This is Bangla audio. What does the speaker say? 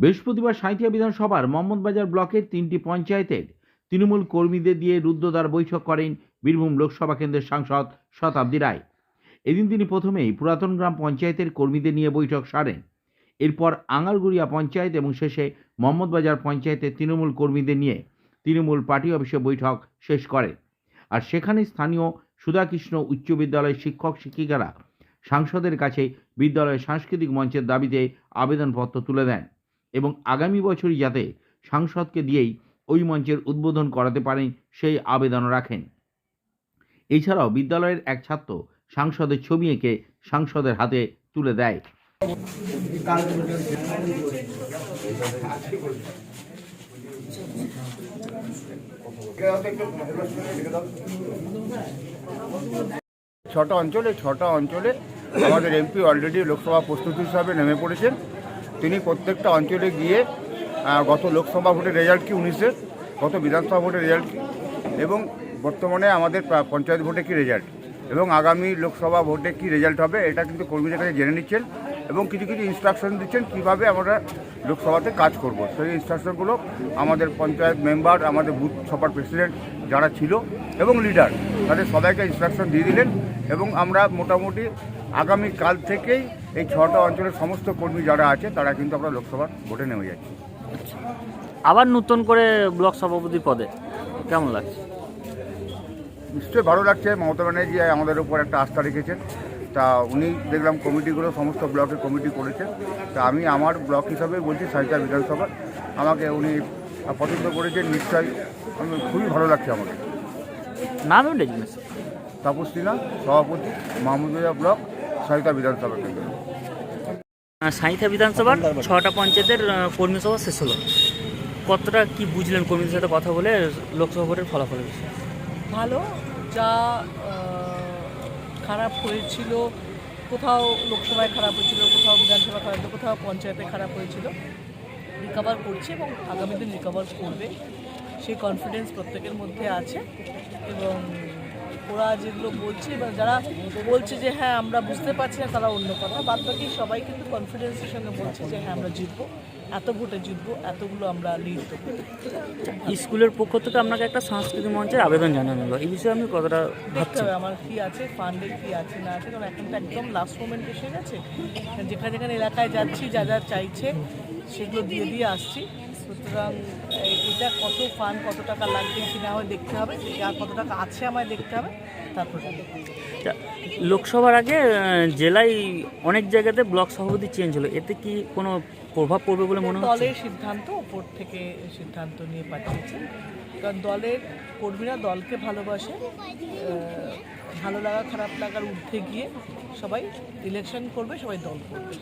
বৃহস্পতিবার সাঁইথিয়া বিধানসভার মোহাম্মদবাজার ব্লকের তিনটি পঞ্চায়েতের তৃণমূল কর্মীদের দিয়ে রুদ্ধদ্বার বৈঠক করেন বীরভূম লোকসভা কেন্দ্রের সাংসদ শতাব্দী রায়। এদিন তিনি প্রথমেই পুরাতন গ্রাম পঞ্চায়েতের কর্মীদের নিয়ে বৈঠক সারেন। এরপর আঙারগুড়িয়া পঞ্চায়েত এবং শেষে মোহাম্মদবাজার পঞ্চায়েতের তৃণমূল কর্মীদের নিয়ে তৃণমূল পার্টি অফিসে বৈঠক শেষ করেন আর সেখানে স্থানীয় সুধাকৃষ্ণ উচ্চ বিদ্যালয়ের শিক্ষক শিক্ষিকারা সাংসদের কাছে বিদ্যালয়ের সাংস্কৃতিক মঞ্চের দাবিতে আবেদনপত্র তুলে দেন। এবং আগামী বছরই যাতে সাংসদকে দিয়েই ওই মঞ্চের উদ্বোধন করাতে পারেন সেই আবেদন রাখেন। এছাড়াও বিদ্যালয়ের এক ছাত্র সাংসদের ছবি এঁকে সাংসদের হাতে তুলে দেয়। ছটা অঞ্চলে ছটা অঞ্চলে আমাদের এমপি অলরেডি লোকসভা প্রস্তুতি হিসাবে নেমে পড়েছেন। তিনি প্রত্যেকটা অঞ্চলে গিয়ে গত লোকসভা ভোটের রেজাল্ট কি উনিশের গত বিধানসভা ভোটের রেজাল্ট কি? এবং বর্তমানে আমাদের পঞ্চায়েত ভোটে কি রেজাল্ট? এবং আগামী লোকসভা ভোটে কি রেজাল্ট হবে, এটা কিন্তু কর্মীদের কাছে জেনে নিচ্ছেন এবং কিছু কিছু ইনস্ট্রাকশন দিচ্ছেন কীভাবে আমরা লোকসভাতে কাজ করব। সেই ইনস্ট্রাকশনগুলো আমাদের পঞ্চায়েত মেম্বার আমাদের বুথ সভার প্রেসিডেন্ট যারা ছিল এবং লিডার তাদের সবাইকে ইনস্ট্রাকশন দিয়ে দিলেন এবং আমরা মোটামুটি আগামী কাল থেকেই এই ছটা অঞ্চলের সমস্ত কর্মী যারা আছে তারা কিন্তু আমরা লোকসভার ভোটে নেমে যাচ্ছি। আবার নতুন করে ব্লক সভাপতি পদে কেমন লাগছে? নিশ্চয়ই ভালো লাগছে মমতা ব্যানার্জি আমাদের উপর একটা আস্থা রেখেছেন। তা উনি দেখলাম কমিটিগুলো সমস্ত ব্লকে কমিটি করেছেন। তা আমি আমার ব্লক হিসাবে বলছি সাহিত্য বিধানসভা। আমাকে উনি পছন্দ করেছেন নিশ্চয়ই আমি খুবই ভালো লাগছে আমাকে। নাম তাপস সিনহা সভাপতি মাহমুদুল্লাহ ব্লক সাহিত্য বিধানসভা কেন্দ্র। সাঁইথা বিধানসভার ছটা পঞ্চায়েতের কর্মী সভা শেষ হলো। কতটা কি বুঝলেন কর্মীদের সাথে কথা বলে লোকসভা ভোটের ফলাফলের বিষয়ে? ভালো যা খারাপ হয়েছিল কোথাও লোকসভায় খারাপ হয়েছিল কোথাও বিধানসভা খারাপ হয়েছিল কোথাও পঞ্চায়েতে খারাপ হয়েছিল রিকভার করছে এবং আগামী দিন রিকভার করবে। সেই কনফিডেন্স প্রত্যেকের মধ্যে আছে এবং ওরা যেগুলো বলছে বা যারা বলছে যে হ্যাঁ আমরা বুঝতে পারছি না তারা অন্য কথা। বাদ বাকি সবাই কিন্তু কনফিডেন্সের সঙ্গে বলছে যে হ্যাঁ আমরা জিতবো। এত ভোটে জিতবো এতগুলো আমরা লিড দেবো স্কুলের পক্ষ থেকে আপনাকে একটা সাংস্কৃতিক মঞ্চের আবেদন জানানো হলো। এই বিষয়ে আমি কতটা দেখতে হবে আমার কি আছে ফান্ডে কি আছে না আছে। কারণ এখন তো একদম লাস্ট মোমেন্ট এসে গেছে। যেখানে যেখানে এলাকায় যাচ্ছি যা যা চাইছে সেগুলো দিয়ে দিয়ে আসছি। সুতরাং এটা কত ফান্ড কত টাকা লাগবে কি না হয় দেখতে হবে আর কত টাকা আছে আমায় দেখতে হবে তারপর তা, লোকসভার আগে জেলায় অনেক জায়গাতে ব্লক সভাপতি চেঞ্জ হলো এতে কি কোনো প্রভাব পড়বে বলে মনে হচ্ছে? দলের সিদ্ধান্ত ওপর থেকে সিদ্ধান্ত নিয়ে পাঠিয়েছে কারণ দলের কর্মীরা দলকে ভালোবাসে ভালো লাগা খারাপ লাগার ঊর্ধ্বে গিয়ে সবাই ইলেকশন করবে সবাই দল করবে।